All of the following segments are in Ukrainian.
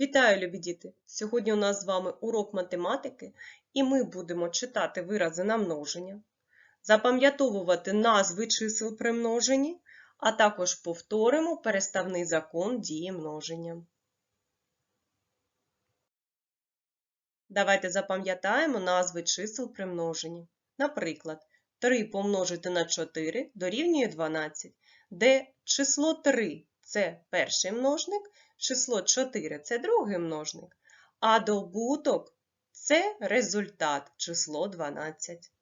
Вітаю, любі діти! Сьогодні у нас з вами урок математики, і ми будемо читати вирази на множення, запам'ятовувати назви чисел при множенні, а також повторимо переставний закон дії множення. Давайте запам'ятаємо назви чисел при множенні. Наприклад, 3 помножити на 4 дорівнює 12, де число 3 це перший множник, число 4 це другий множник, а добуток це результат число 12.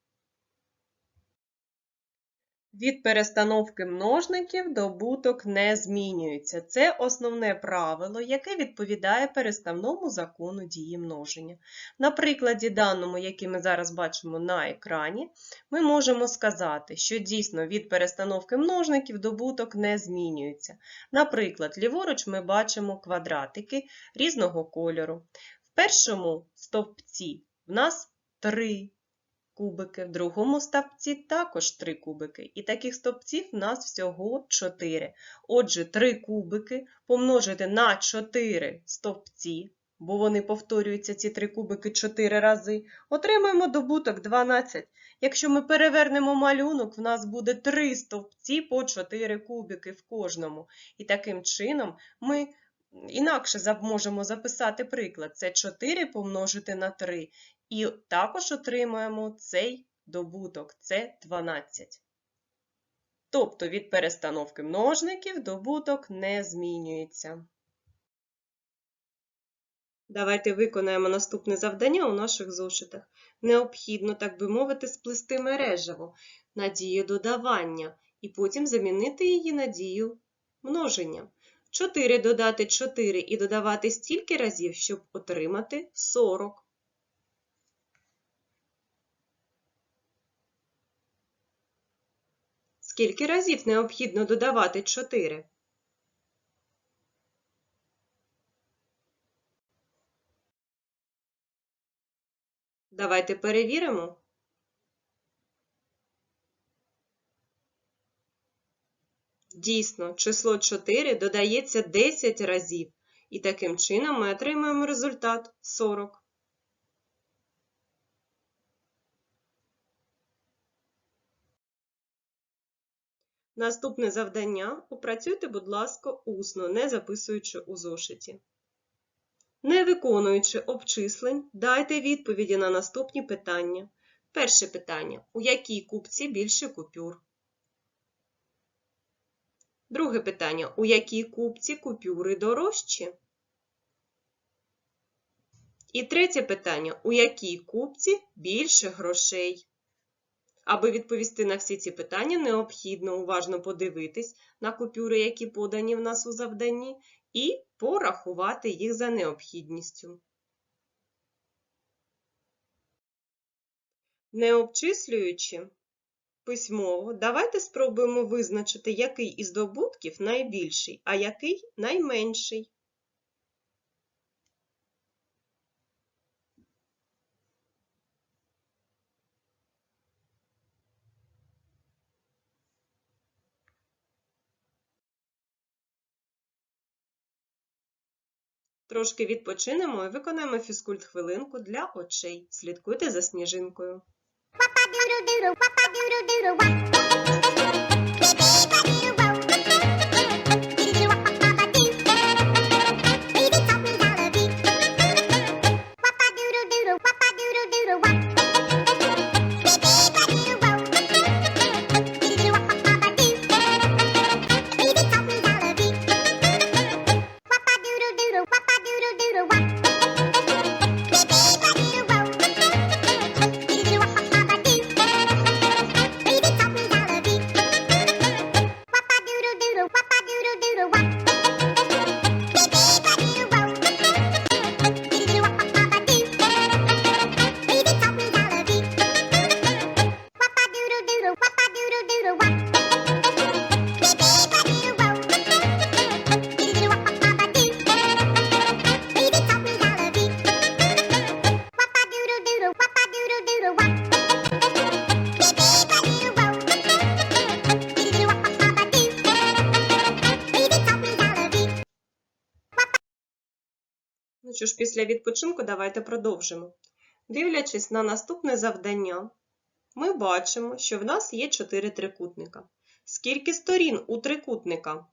Від перестановки множників добуток не змінюється. Це основне правило, яке відповідає переставному закону дії множення. На прикладі даному, який ми зараз бачимо на екрані, ми можемо сказати, що дійсно від перестановки множників добуток не змінюється. Наприклад, ліворуч ми бачимо квадратики різного кольору. В першому стовпці в нас 3 кубики, в другому стовпці також 3 кубики. І таких стовпців в нас всього 4. Отже, 3 кубики помножити на 4 стовпці, бо вони повторюються ці 3 кубики 4 рази, отримаємо добуток 12. Якщо ми перевернемо малюнок, в нас буде 3 стовпці по 4 кубики в кожному. І таким чином ми інакше можемо записати приклад. Це 4 помножити на 3. І також отримаємо цей добуток це 12. Тобто від перестановки множників добуток не змінюється. Давайте виконаємо наступне завдання у наших зошитах. Необхідно, так би мовити, сплести мережево на дію додавання і потім замінити її на дію множення. 4 додати 4 і додавати стільки разів, щоб отримати 40. Скільки разів необхідно додавати 4? Давайте перевіримо. Дійсно, число 4 додається 10 разів, і таким чином ми отримаємо результат 40. Наступне завдання опрацюйте, будь ласка, усно, не записуючи у зошиті. Не виконуючи обчислень, дайте відповіді на наступні питання. Перше питання. У якій купці більше купюр? Друге питання. У якій купці купюри дорожчі? І третє питання. У якій купці більше грошей? Аби відповісти на всі ці питання, необхідно уважно подивитись на купюри, які подані в нас у завданні, і порахувати їх за необхідністю. Не обчислюючи письмово, давайте спробуємо визначити, який із добутків найбільший, а який найменший. Трошки відпочинемо і виконаємо фізкульт хвилинку для очей. Слідкуйте за сніжинкою. doodle doodle, wop a doodle doodle, wop. Ну що ж, після відпочинку давайте продовжимо. Дивлячись на наступне завдання, ми бачимо, що в нас є чотири трикутника. Скільки сторін у трикутника?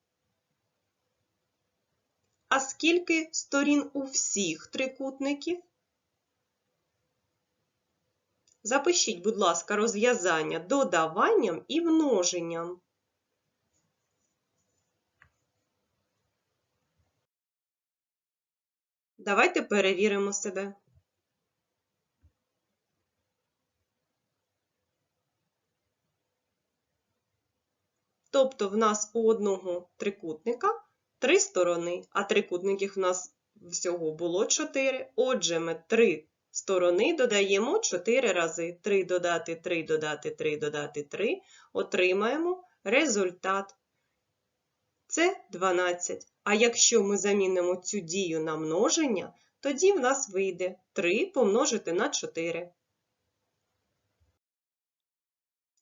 А скільки сторін у всіх трикутників? Запишіть, будь ласка, розв'язання додаванням і множенням. Давайте перевіримо себе. Тобто в нас у одного трикутника три сторони, а трикутників в нас всього було чотири. Отже, ми три сторони додаємо 4 рази. 3 додати 3 додати 3 додати 3. Отримаємо результат. Це 12. А якщо ми замінимо цю дію на множення, тоді в нас вийде 3 помножити на 4.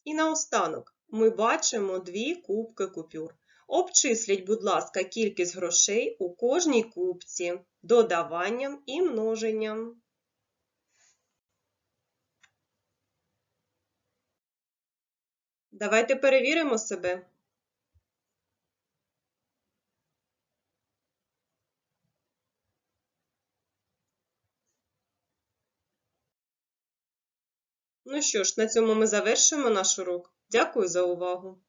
І наостанок ми бачимо дві кубки купюр. Обчисліть, будь ласка, кількість грошей у кожній кубці додаванням і множенням. Давайте перевіримо себе. Ну що ж, на цьому ми завершуємо наш урок. Дякую за увагу!